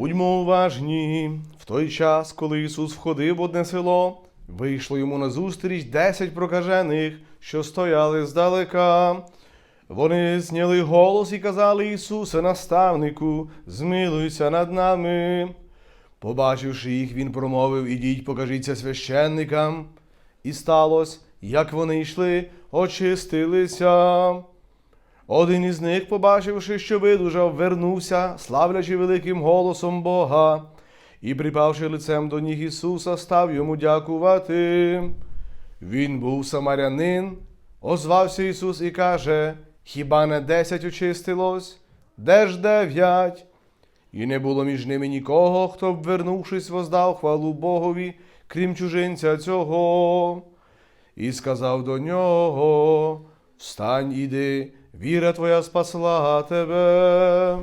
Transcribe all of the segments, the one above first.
Будьмо уважні. В той час, коли Ісус входив в одне село, вийшло йому назустріч десять прокажених, що стояли здалека. Вони зняли голос і казали Ісусе, наставнику, змилуйся над нами. Побачивши їх, він промовив: Ідіть, покажіться священникам. І сталося, як вони йшли, очистилися. Один із них, побачивши, що видужав, вернувся, славлячи великим голосом Бога, і, припавши лицем до ніг Ісуса, став йому дякувати. Він був самарянин, озвався Ісус і каже: Хіба не десять очистилось? Де ж дев'ять? І не було між ними нікого, хто б, вернувшись, воздав хвалу Богові, крім чужинця цього. І сказав до нього: Встань, іди, віра твоя спасла тебе.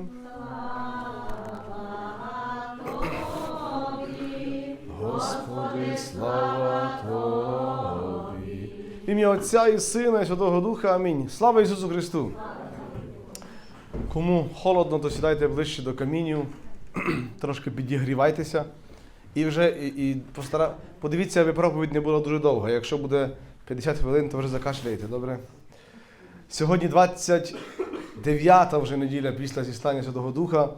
Господи, слава Тобі. В Ім'я Отця і Сина, і Святого Духа. Амінь. Слава Ісусу Христу! Кому холодно, то сідайте ближче до камінів, трошки підігрівайтеся. І вже і, і постара... подивіться, аби проповідь не була дуже довга. Якщо буде 50 хвилин, то вже закашляйте, добре? Сьогодні 29-та вже неділя після зістання Святого Духа.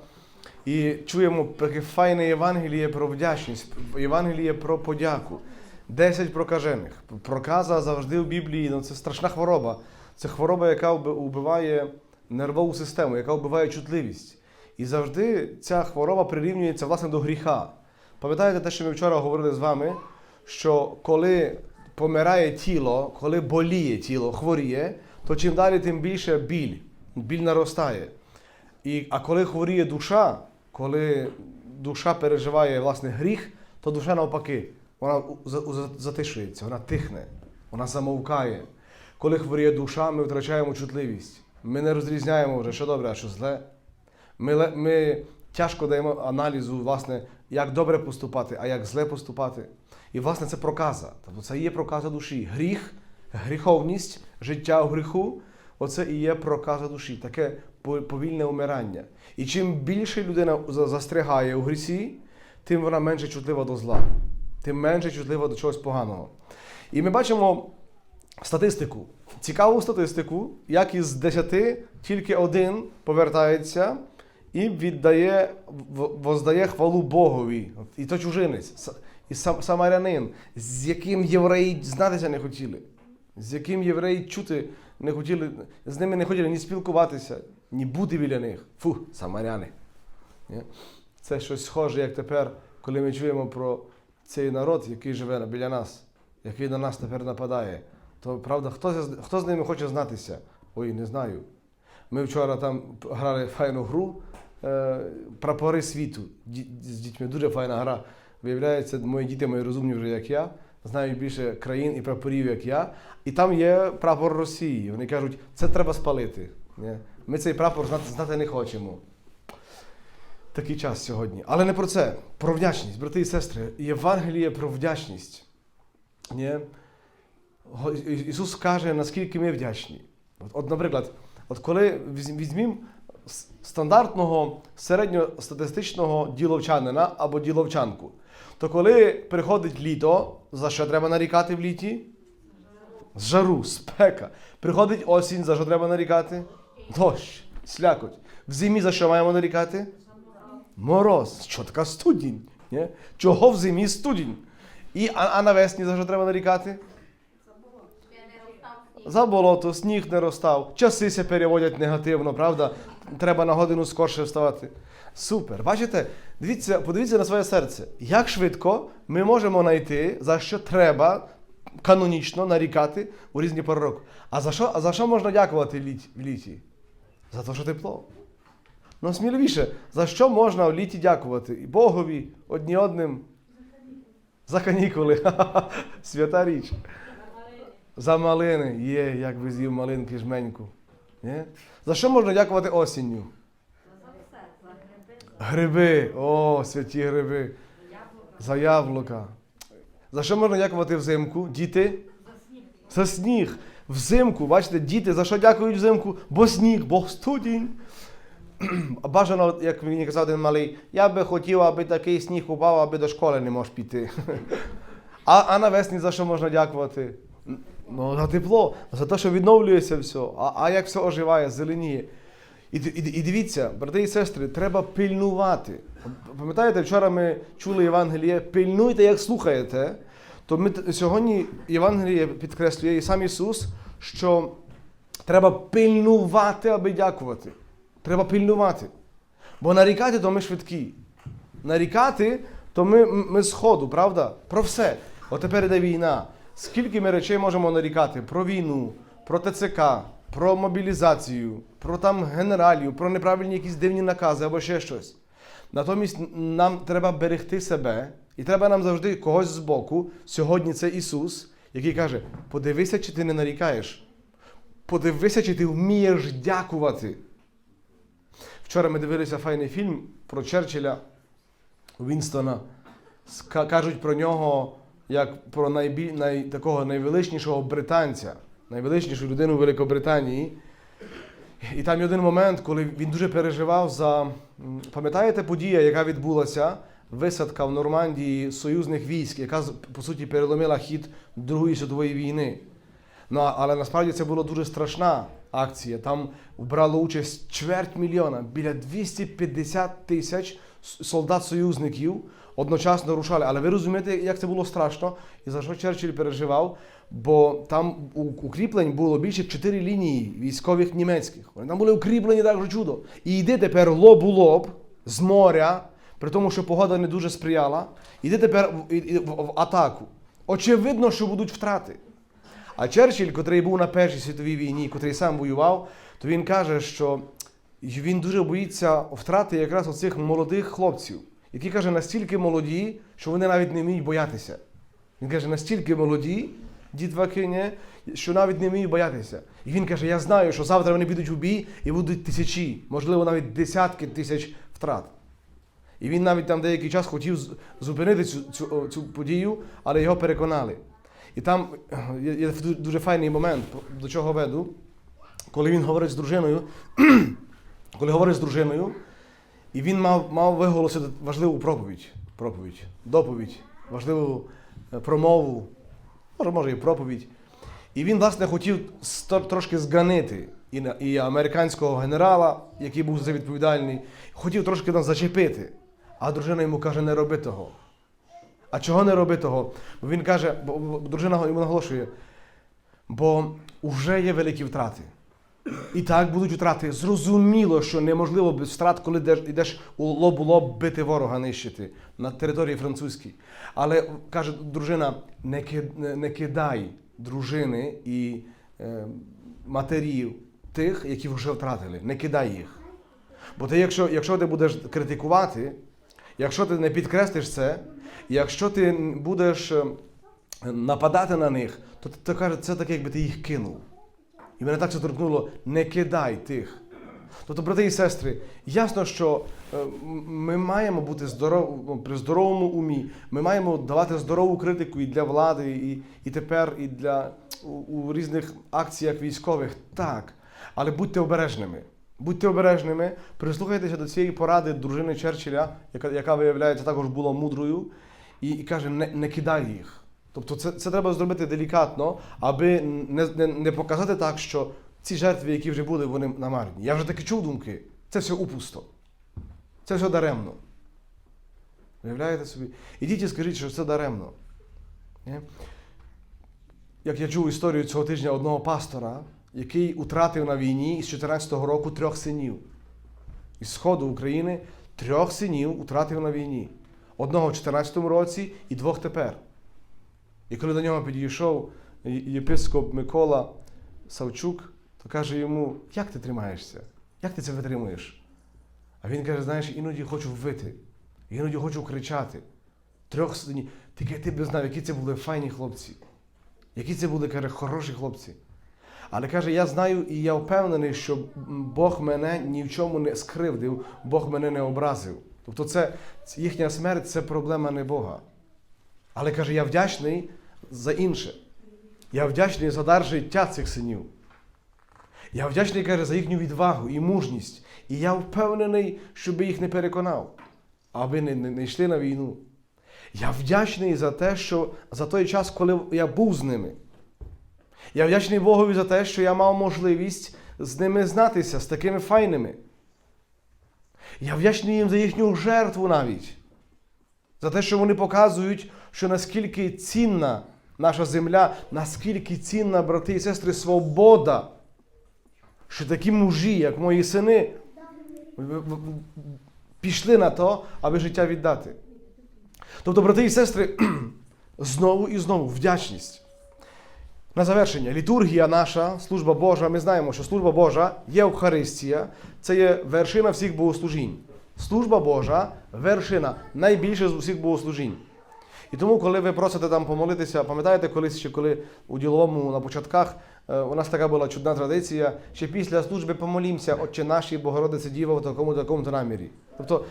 І чуємо таке файне Євангеліє про вдячність, Євангеліє про подяку. Десять прокажених. Проказа завжди в Біблії ну, це страшна хвороба. Це хвороба, яка вбиває нервову систему, яка вбиває чутливість. І завжди ця хвороба прирівнюється власне до гріха. Пам'ятаєте те, що ми вчора говорили з вами, що коли помирає тіло, коли боліє тіло, хворіє, то чим далі, тим більше біль. Біль наростає. І, а коли хворіє душа, коли душа переживає власне гріх, то душа навпаки, вона затишується, вона тихне, вона замовкає. Коли хворіє душа, ми втрачаємо чутливість. Ми не розрізняємо вже, що добре, а що зле. Ми, ми тяжко даємо аналізу, власне, як добре поступати, а як зле поступати. І, власне, це проказа. Тобто це є проказа душі. Гріх, гріховність, життя у гріху оце і є проказа душі, таке повільне умирання. І чим більше людина застрягає у грісі, тим вона менше чутлива до зла, тим менше чутлива до чогось поганого. І ми бачимо статистику. Цікаву статистику, як із 10 тільки один повертається і віддає, воздає хвалу Богові. І то чужинець, і сам, самарянин, з яким євреї знатися не хотіли, з яким євреї чути не хотіли, з ними не хотіли ні спілкуватися, ні бути біля них. Фу, самаряни. Це щось схоже, як тепер, коли ми чуємо про цей народ, який живе біля нас, який на нас тепер нападає. То правда, хто, хто з ними хоче знатися? Ой, не знаю. Ми вчора там грали файну гру е, Прапори світу з дітьми. Дуже файна гра. Виявляється, мої діти мої розумні вже, як я, знають більше країн і прапорів, як я. І там є прапор Росії. Вони кажуть, це треба спалити. Ми цей прапор знати, знати не хочемо. Такий час сьогодні. Але не про це, про вдячність, брати і сестри. Євангеліє про вдячність. Ні? Ісус каже, наскільки ми вдячні. От, от наприклад, от коли візь- візьмім с- стандартного середньостатистичного діловчанина або діловчанку, то коли приходить літо, за що треба нарікати в літі? З жару, спека. Приходить осінь, за що треба нарікати? Дощ, слякоть. В зимі за що маємо нарікати? Мороз. Що така студінь? Ні? Чого в зимі студінь? І, а, а навесні за що треба нарікати? За болото, сніг не розстав, часи се переводять негативно, правда? Треба на годину скорше вставати. Супер. Бачите? Дивіться, подивіться на своє серце. Як швидко ми можемо знайти, за що треба канонічно нарікати у різні пори року. А за що, а за що можна дякувати в літі? В літі? За те, що тепло. Ну, сміливіше, за що можна в літі дякувати? І Богові, одні одним. За канікули. Свята річ. За малини. Є, як би з'їв малинки жменьку. Є? За що можна дякувати осінню? Гриби. О, святі гриби. За яблука. За що можна дякувати взимку? Діти? За сніг. Взимку, бачите, діти за що дякують взимку? Бо сніг, бо студінь. бажано, як мені казав один малий, я би хотів, аби такий сніг упав, аби до школи не можеш піти. А, а навесні за що можна дякувати? Ну, за тепло, за те, що відновлюється все. А, а як все оживає, зеленіє. І, і, дивіться, брати і сестри, треба пильнувати. Пам'ятаєте, вчора ми чули Євангеліє, пильнуйте, як слухаєте. То ми сьогодні Євангеліє підкреслює і сам Ісус, що треба пильнувати, аби дякувати. Треба пильнувати. Бо нарікати, то ми швидкі. Нарікати, то ми, ми з правда? Про все. От тепер іде війна. Скільки ми речей можемо нарікати? Про війну, про ТЦК, про мобілізацію, про там генералів, про неправильні якісь дивні накази або ще щось. Натомість нам треба берегти себе, і треба нам завжди когось збоку. Сьогодні це Ісус, який каже: подивися, чи ти не нарікаєш. Подивися, чи ти вмієш дякувати. Вчора ми дивилися файний фільм про Черчилля Вінстона. Кажуть про нього як про найбіль... най... такого найвеличнішого британця, найвеличнішу людину Великобританії. І там є один момент, коли він дуже переживав за. Пам'ятаєте подія, яка відбулася? Висадка в Нормандії союзних військ, яка по суті переломила хід Другої світової війни. Ну, але насправді це була дуже страшна акція. Там брало участь чверть мільйона, біля 250 тисяч солдат-союзників одночасно рушали. Але ви розумієте, як це було страшно і за що Черчилль переживав? Бо там у- укріплень було більше 4 лінії військових німецьких. Вони там були укріплені так же чудо. І йди тепер лоб у лоб з моря, при тому, що погода не дуже сприяла. Іди тепер в, в- в атаку. Очевидно, що будуть втрати. А Черчилль, котрий був на Першій світовій війні, котрий сам воював, то він каже, що він дуже боїться втрати якраз оцих молодих хлопців, які каже, настільки молоді, що вони навіть не вміють боятися. Він каже, настільки молоді, дітвакині, що навіть не вміють боятися. І він каже: Я знаю, що завтра вони підуть у бій і будуть тисячі, можливо, навіть десятки тисяч втрат. І він навіть там деякий час хотів зупинити цю, цю, цю подію, але його переконали. І там е, є, є дуже файний момент, до чого веду, коли він говорить з дружиною, коли говорить з дружиною, і він мав, мав виголосити важливу проповідь, проповідь, доповідь, важливу е, промову, може, може і проповідь. І він, власне, хотів трошки зганити і, і американського генерала, який був за відповідальний, хотів трошки нас зачепити. А дружина йому каже, не роби того. А чого не роби того? Бо він каже, бо дружина йому наголошує, бо вже є великі втрати. І так будуть втрати. Зрозуміло, що неможливо без втрат, коли йдеш, у лоб у лоб бити ворога нищити на території французькій. Але каже дружина: не, не- кидай дружини і е, матерів тих, які вже втратили. Не кидай їх. Бо ти, якщо, якщо ти будеш критикувати, якщо ти не підкреслиш це, якщо ти будеш е, нападати на них, то, то каже, це так, якби ти їх кинув. І мене так це торкнуло, не кидай тих. Тобто, брати і сестри, ясно, що е, ми маємо бути здоров... при здоровому умі, ми маємо давати здорову критику і для влади, і, і тепер, і для у, у різних акціях військових. Так. Але будьте обережними. Будьте обережними, прислухайтеся до цієї поради дружини Черчилля, яка, яка виявляється також була мудрою, і, і каже: не, не кидай їх. Тобто це, це треба зробити делікатно, аби не, не, не показати так, що ці жертви, які вже були, вони намарні. Я вже таки чув думки. Це все упусто. Це все даремно. Уявляєте собі? Ідіть і скажіть, що це даремно. Як я чув історію цього тижня одного пастора, який утратив на війні з 14-го року трьох синів. Із Сходу України трьох синів утратив на війні. Одного в 14-му році і двох тепер. І коли до нього підійшов єпископ Микола Савчук, то каже йому: як ти тримаєшся? Як ти це витримуєш? А він каже: знаєш, іноді хочу вити, іноді хочу кричати. Трьох синів. Тільки ти б знав, які це були файні хлопці, які це були каже, хороші хлопці. Але каже, я знаю і я впевнений, що Бог мене ні в чому не скривдив, Бог мене не образив. Тобто це їхня смерть це проблема не Бога. Але каже, я вдячний за інше. Я вдячний за дар життя цих синів. Я вдячний каже за їхню відвагу і мужність. І я впевнений, щоб їх не переконав, аби не, не, не йшли на війну. Я вдячний за те, що за той час, коли я був з ними. Я вдячний Богові за те, що я мав можливість з ними знатися, з такими файними. Я вдячний їм за їхню жертву навіть. За те, що вони показують, що наскільки цінна наша земля, наскільки цінна, брати і сестри, свобода. Що такі мужі, як мої сини, пішли на то, аби життя віддати. Тобто, брати і сестри, знову і знову вдячність. На завершення, літургія наша, служба Божа, ми знаємо, що служба Божа є Евхаристія, це є вершина всіх богослужінь. Служба Божа вершина найбільше з усіх богослужінь. І тому, коли ви просите там помолитися, пам'ятаєте колись ще коли у діловому на початках е, у нас така була чудна традиція, що після служби помолімося, Отче нашій Богородице Діво в такому такому то намірі. Тобто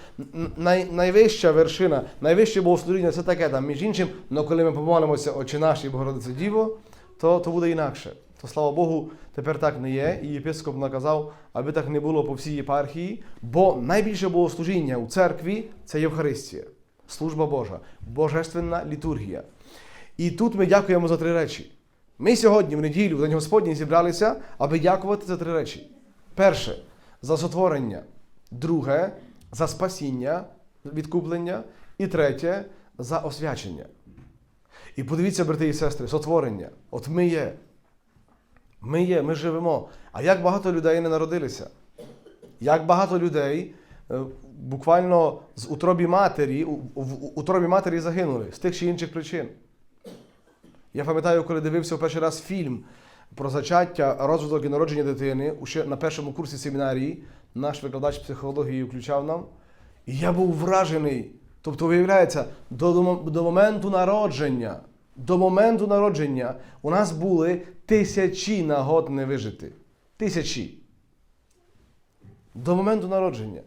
най, найвища вершина, найвище богослужіння це таке там, між іншим, але коли ми помолимося Отче нашій Богородице Діво, то, то буде інакше. То слава Богу, тепер так не є. І єпископ наказав, аби так не було по всій єпархії, бо найбільше богослужіння у церкві це Євхаристія, служба Божа, божественна літургія. І тут ми дякуємо за три речі. Ми сьогодні, в неділю, в День Господній, зібралися, аби дякувати за три речі. Перше за сотворення, друге за спасіння, відкуплення, і третє за освячення. І подивіться, брати і сестри, сотворення. От ми є. Ми є, ми живемо. А як багато людей не народилися? Як багато людей буквально з утробі матері, в утробі матері загинули з тих чи інших причин. Я пам'ятаю, коли дивився в перший раз фільм про зачаття, розвиток і народження дитини, ще на першому курсі семінарії, наш викладач психології включав нам. І я був вражений. Тобто, виявляється, до, до моменту народження, до моменту народження у нас були тисячі нагод не вижити. Тисячі. До моменту народження.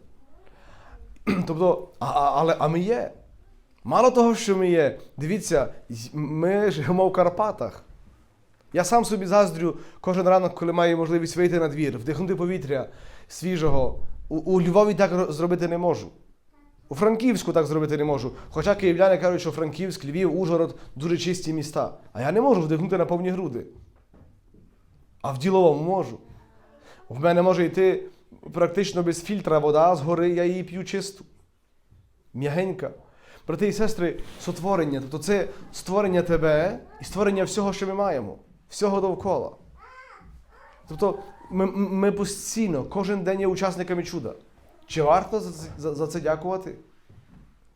Тобто, а, а, але а ми є. Мало того, що ми є, дивіться, ми живемо в Карпатах. Я сам собі заздрю кожен ранок, коли маю можливість вийти на двір, вдихнути повітря свіжого. У, у Львові так зробити не можу. У Франківську так зробити не можу. Хоча київляни кажуть, що Франківськ, Львів, Ужгород дуже чисті міста. А я не можу вдихнути на повні груди. А в діловому можу. В мене може йти практично без фільтра вода з гори, я її п'ю чисту. М'ягенька. Брати і сестри, сотворення. Тобто це створення тебе і створення всього, що ми маємо, всього довкола. Тобто ми, ми постійно, кожен день є учасниками чуда. Чи варто за, за, за це дякувати?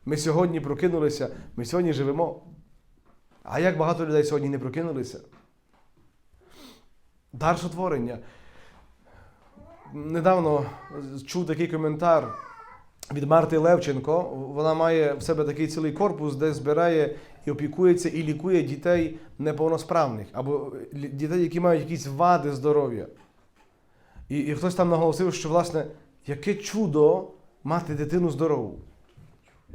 Ми сьогодні прокинулися, ми сьогодні живемо. А як багато людей сьогодні не прокинулися? Дар сотворення. Недавно чув такий коментар від Марти Левченко. Вона має в себе такий цілий корпус, де збирає і опікується, і лікує дітей неповносправних або дітей, які мають якісь вади здоров'я. І, і хтось там наголосив, що власне, яке чудо мати дитину здорову.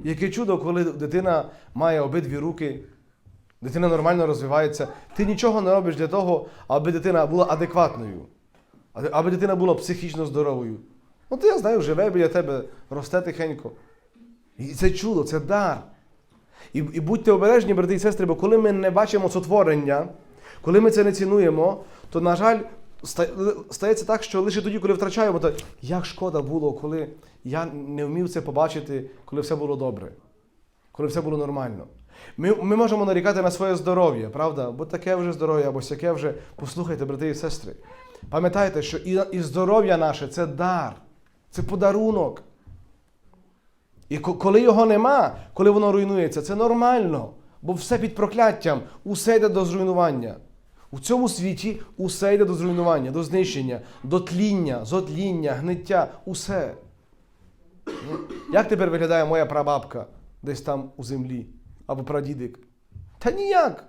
Яке чудо, коли дитина має обидві руки, дитина нормально розвивається. Ти нічого не робиш для того, аби дитина була адекватною, аби- дитина була психічно здоровою. От я знаю, живе біля тебе, росте тихенько. І це чудо, це дар. І, і будьте обережні, брати і сестри, бо коли ми не бачимо сотворення, коли ми це не цінуємо, то, на жаль, стається так, що лише тоді, коли втрачаємо, то як шкода було, коли я не вмів це побачити, коли все було добре, коли все було нормально. Ми, ми можемо нарікати на своє здоров'я, правда? Бо таке вже здоров'я, або сяке вже. Послухайте, брати і сестри. Пам'ятайте, що і, здоров'я наше це дар, це подарунок. І ко- коли його нема, коли воно руйнується, це нормально. Бо все під прокляттям, усе йде до зруйнування. У цьому світі усе йде до зруйнування, до знищення, до тління, зотління, гниття, усе. Ну, Як тепер виглядає моя прабабка десь там у землі або прадідик? Та ніяк.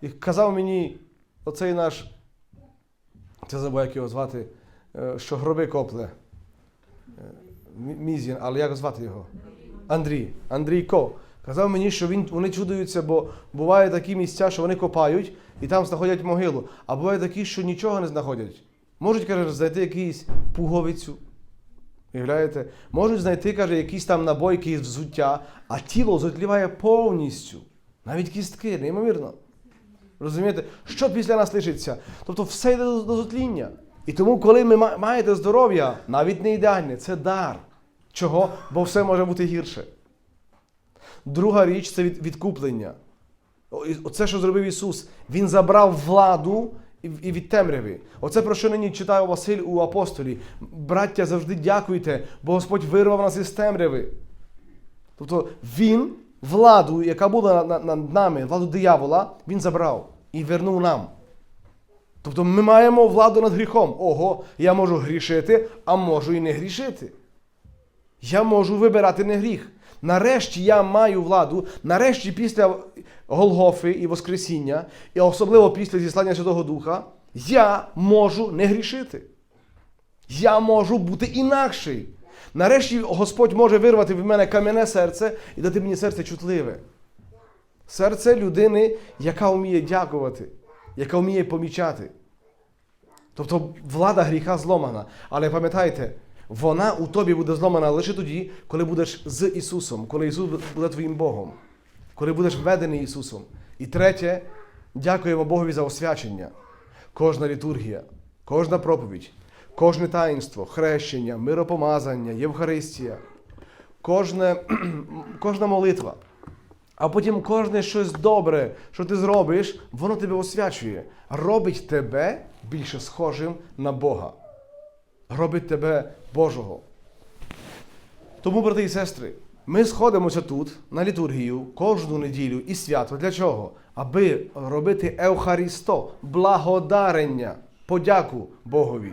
І казав мені оцей наш, це забув, як його звати, е, що гроби копле. Мізін, але як звати його? Андрій. Андрійко Казав мені, що він, вони чудуються, бо бувають такі місця, що вони копають і там знаходять могилу. А бувають такі, що нічого не знаходять. Можуть, каже, знайти якусь пуговицю. Уявляєте? Можуть знайти, каже, якісь там набойки взуття, а тіло зотліває повністю. Навіть кістки, неймовірно. Розумієте, що після нас лишиться? Тобто все йде до, до зотління. І тому, коли ма- маєте здоров'я, навіть не ідеальне, це дар. Чого? Бо все може бути гірше. Друга річ це від, відкуплення. Оце, що зробив Ісус. Він забрав владу і від темряви. Оце про що нині читає Василь у апостолі. Браття, завжди дякуйте, бо Господь вирвав нас із темряви. Тобто Він владу, яка була над, нами, владу диявола, Він забрав і вернув нам. Тобто ми маємо владу над гріхом. Ого, я можу грішити, а можу і не грішити. Я можу вибирати не гріх. Нарешті я маю владу, нарешті після Голгофи і Воскресіння, і особливо після зіслання Святого Духа, я можу не грішити. Я можу бути інакший. Нарешті Господь може вирвати в мене кам'яне серце і дати мені серце чутливе. Серце людини, яка вміє дякувати, яка вміє помічати. Тобто влада гріха зломана. Але пам'ятайте, вона у тобі буде зломана лише тоді, коли будеш з Ісусом, коли Ісус буде твоїм Богом, коли будеш введений Ісусом. І третє, дякуємо Богові за освячення. Кожна літургія, кожна проповідь, кожне таїнство, хрещення, миропомазання, Євхаристія, кожне, кожна молитва. А потім кожне щось добре, що ти зробиш, воно тебе освячує, робить тебе більше схожим на Бога. Робить тебе Божого. Тому, брати і сестри, ми сходимося тут на літургію кожну неділю і свято. Для чого? Аби робити Евхарісто, благодарення, подяку Богові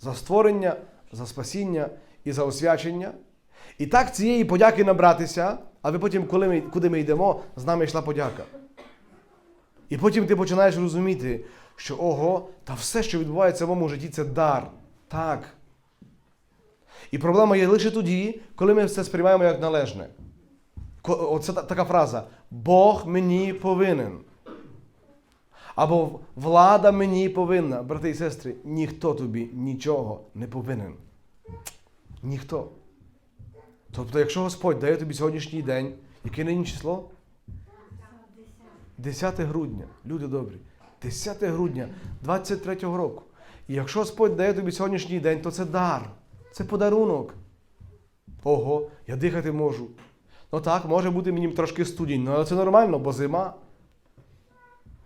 за створення, за спасіння і за освячення. І так цієї подяки набратися, аби потім, коли ми, куди ми йдемо, з нами йшла подяка. І потім ти починаєш розуміти, що ого, та все, що відбувається в моєму житті, це дар. Так. І проблема є лише тоді, коли ми все сприймаємо як належне. Оце така фраза: Бог мені повинен. Або влада мені повинна. Брати і сестри, ніхто тобі нічого не повинен. Ніхто. Тобто, якщо Господь дає тобі сьогоднішній день, яке нині число? 10 грудня, люди добрі, 10 грудня 23-го року. І якщо Господь дає тобі сьогоднішній день, то це дар, це подарунок. Ого, я дихати можу. Ну так, може бути мені трошки студінь, але це нормально, бо зима.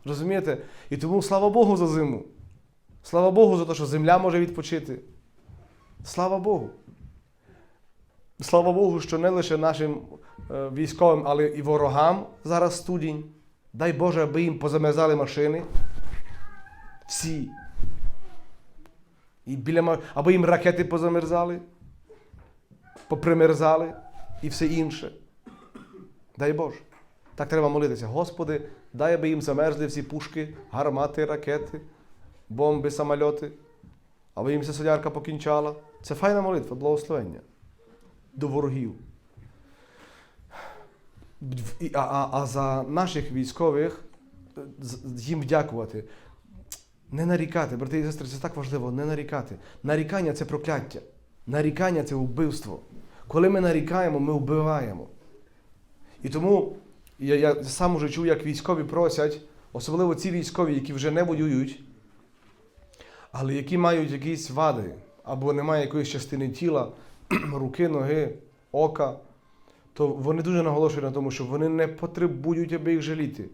Розумієте? І тому слава Богу за зиму. Слава Богу за те, що земля може відпочити. Слава Богу. Слава Богу, що не лише нашим е, військовим, але і ворогам зараз студінь. Дай Боже, аби їм позамерзали машини. Всі. І біля, аби їм ракети позамерзали, попримерзали і все інше. Дай Боже. Так треба молитися. Господи, дай, аби їм замерзли всі пушки, гармати, ракети, бомби, самольоти, аби їм вся солярка покінчала. Це файна молитва, благословення до ворогів. А, а, а за наших військових е, їм дякувати. Не нарікати, брати і сестри, це так важливо, не нарікати. Нарікання це прокляття. Нарікання це вбивство. Коли ми нарікаємо, ми вбиваємо. І тому я, я сам уже чув, як військові просять, особливо ці військові, які вже не воюють, але які мають якісь вади, або немає якоїсь частини тіла, руки, ноги, ока, то вони дуже наголошують на тому, що вони не потребують, аби їх жаліти.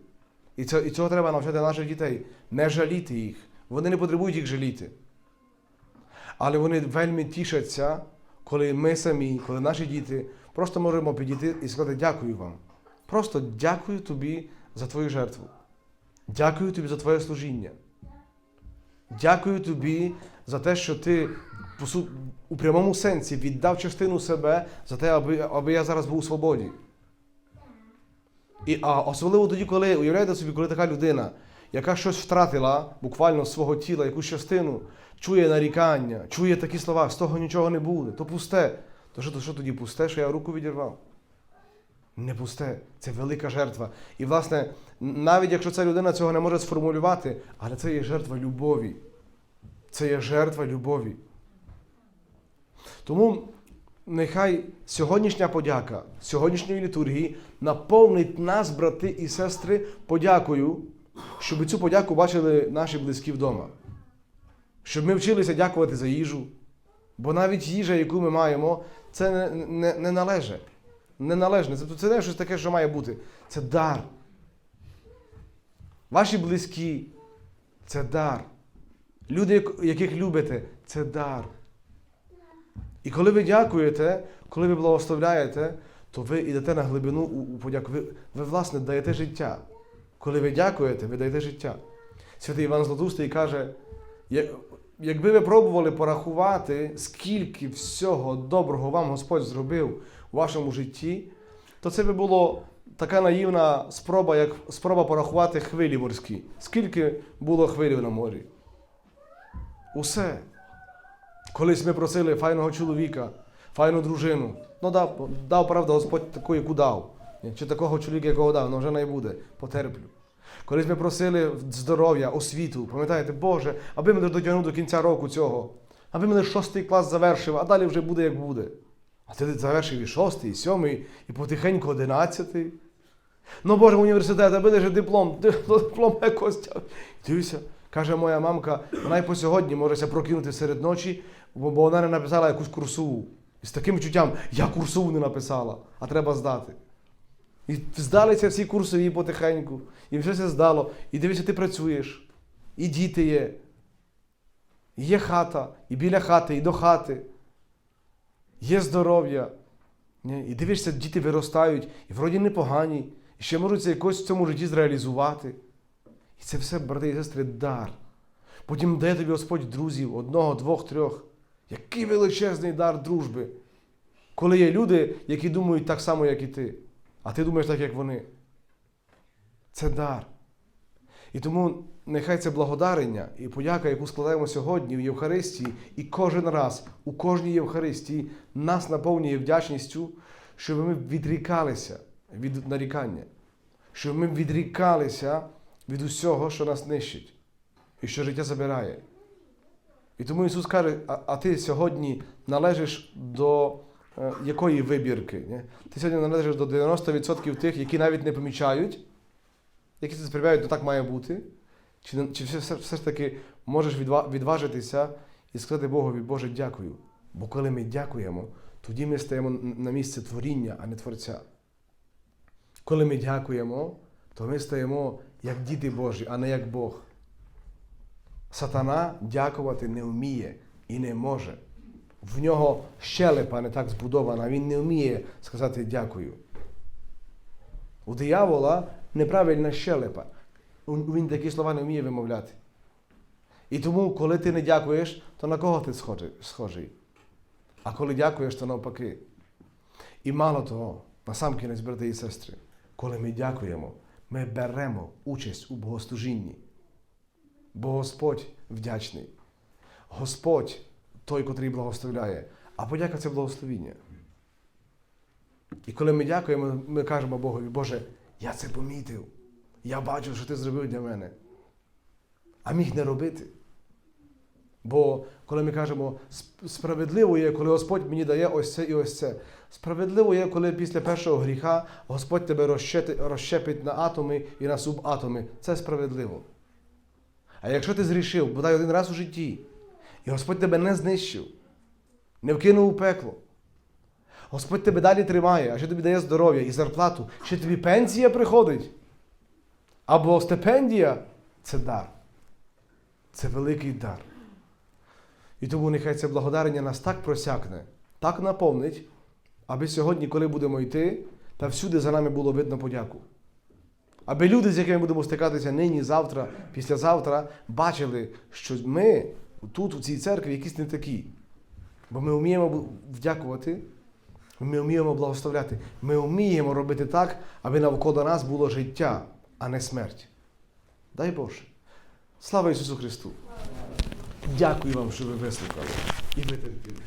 І, це, і цього треба навчати наших дітей. Не жаліти їх. Вони не потребують їх жаліти. Але вони вельми тішаться, коли ми самі, коли наші діти просто можемо підійти і сказати дякую вам. Просто дякую тобі за твою жертву. Дякую тобі за твоє служіння. Дякую тобі за те, що ти у прямому сенсі віддав частину себе за те, аби, аби я зараз був у свободі. І, а особливо тоді, коли уявляєте собі, коли така людина, яка щось втратила буквально з свого тіла, якусь частину, чує нарікання, чує такі слова, з того нічого не буде, то пусте. То що, то що тоді пусте, що я руку відірвав? Не пусте, це велика жертва. І, власне, навіть якщо ця людина цього не може сформулювати, але це є жертва любові. Це є жертва любові. Тому нехай сьогоднішня подяка сьогоднішньої літургії наповнить нас, брати і сестри, подякою, щоб цю подяку бачили наші близькі вдома. Щоб ми вчилися дякувати за їжу. Бо навіть їжа, яку ми маємо, це не, не, не належить. Не належне. Це, не щось таке, що має бути. Це дар. Ваші близькі це дар. Люди, яких любите, це дар. І коли ви дякуєте, коли ви благословляєте, то ви йдете на глибину у, подяку. Ви, ви, власне, даєте життя. Коли ви дякуєте, ви даєте життя. Святий Іван Златустий каже, «Я- якби ви пробували порахувати, скільки всього доброго вам Господь зробив у вашому житті, то це би було така наївна спроба, як спроба порахувати хвилі морські. Скільки було хвилів на морі? Усе. Колись ми просили файного чоловіка, файну дружину. Ну дав, дав правда, Господь таку, яку дав. Чи такого чоловіка, якого дав, ну вже не буде, потерплю. Колись ми просили здоров'я, освіту, пам'ятаєте, Боже, аби мене дотягнув до кінця року цього, аби мене шостий клас завершив, а далі вже буде як буде. А ти завершив і шостий, і сьомий, і потихеньку одинадцятий. Ну, Боже, університет, аби лише диплом, диплом якось. тяг- Дивися, каже моя мамка, вона й по сьогодні можеся прокинути серед ночі, бо вона не написала якусь курсову. І з таким чуттям, я курсову не написала, а треба здати. І здалися всі курсові потихеньку, і все це здало. І дивися, ти працюєш, і діти є. І Є хата, і біля хати, і до хати. Є здоров'я. І дивишся, діти виростають, і вроді непогані, і ще можуть це якось в цьому житті зреалізувати. І це все, брати і сестри, дар. Потім дає тобі Господь друзів, одного, двох, трьох. Який величезний дар дружби. Коли є люди, які думають так само, як і ти, а ти думаєш так, як вони. Це дар. І тому нехай це благодарення і подяка, яку складаємо сьогодні в Євхаристії, і кожен раз у кожній Євхаристії нас наповнює вдячністю, щоб ми відрікалися від нарікання, щоб ми відрікалися від усього, що нас нищить і що життя забирає. І тому Ісус каже, а, а ти сьогодні належиш до е, якої вибірки? Ні? Ти сьогодні належиш до 90% тих, які навіть не помічають, які це сприймають, то так має бути. Чи, чи все, все, ж таки можеш відва- відважитися і сказати Богові, Боже, дякую. Бо коли ми дякуємо, тоді ми стаємо на місце творіння, а не творця. Коли ми дякуємо, то ми стаємо як діти Божі, а не як Бог. Сатана дякувати не вміє і не може. В нього щелепа не так збудована, він не вміє сказати дякую. У диявола неправильна щелепа. Він такі слова не вміє вимовляти. І тому, коли ти не дякуєш, то на кого ти схожий-? А коли дякуєш, то навпаки. І мало того, на сам кінець, брати і сестри, коли ми дякуємо, ми беремо участь у богослужінні. Бо Господь вдячний. Господь той, котрий благословляє. А подяка це благословіння. І коли ми дякуємо, ми кажемо Богові, Боже, я це помітив. Я бачу, що ти зробив для мене. А міг не робити. Бо коли ми кажемо, справедливо є, коли Господь мені дає ось це і ось це. Справедливо є, коли після першого гріха Господь тебе розщепить, на атоми і на субатоми. Це справедливо. А якщо ти зрішив, бодай один раз у житті, і Господь тебе не знищив, не вкинув у пекло, Господь тебе далі тримає, а ще тобі дає здоров'я і зарплату, ще тобі пенсія приходить. Або стипендія це дар. Це великий дар. І тому нехай це благодарення нас так просякне, так наповнить, аби сьогодні, коли будемо йти, та всюди за нами було видно подяку. Аби люди, з якими будемо стикатися нині, завтра, післязавтра, бачили, що ми тут, у цій церкві, якісь не такі. Бо ми вміємо вдякувати, ми вміємо благословляти, ми вміємо робити так, аби навколо нас було життя, а не смерть. Дай Боже. Слава Ісусу Христу! Дякую вам, що ви вислухали і витерпіли.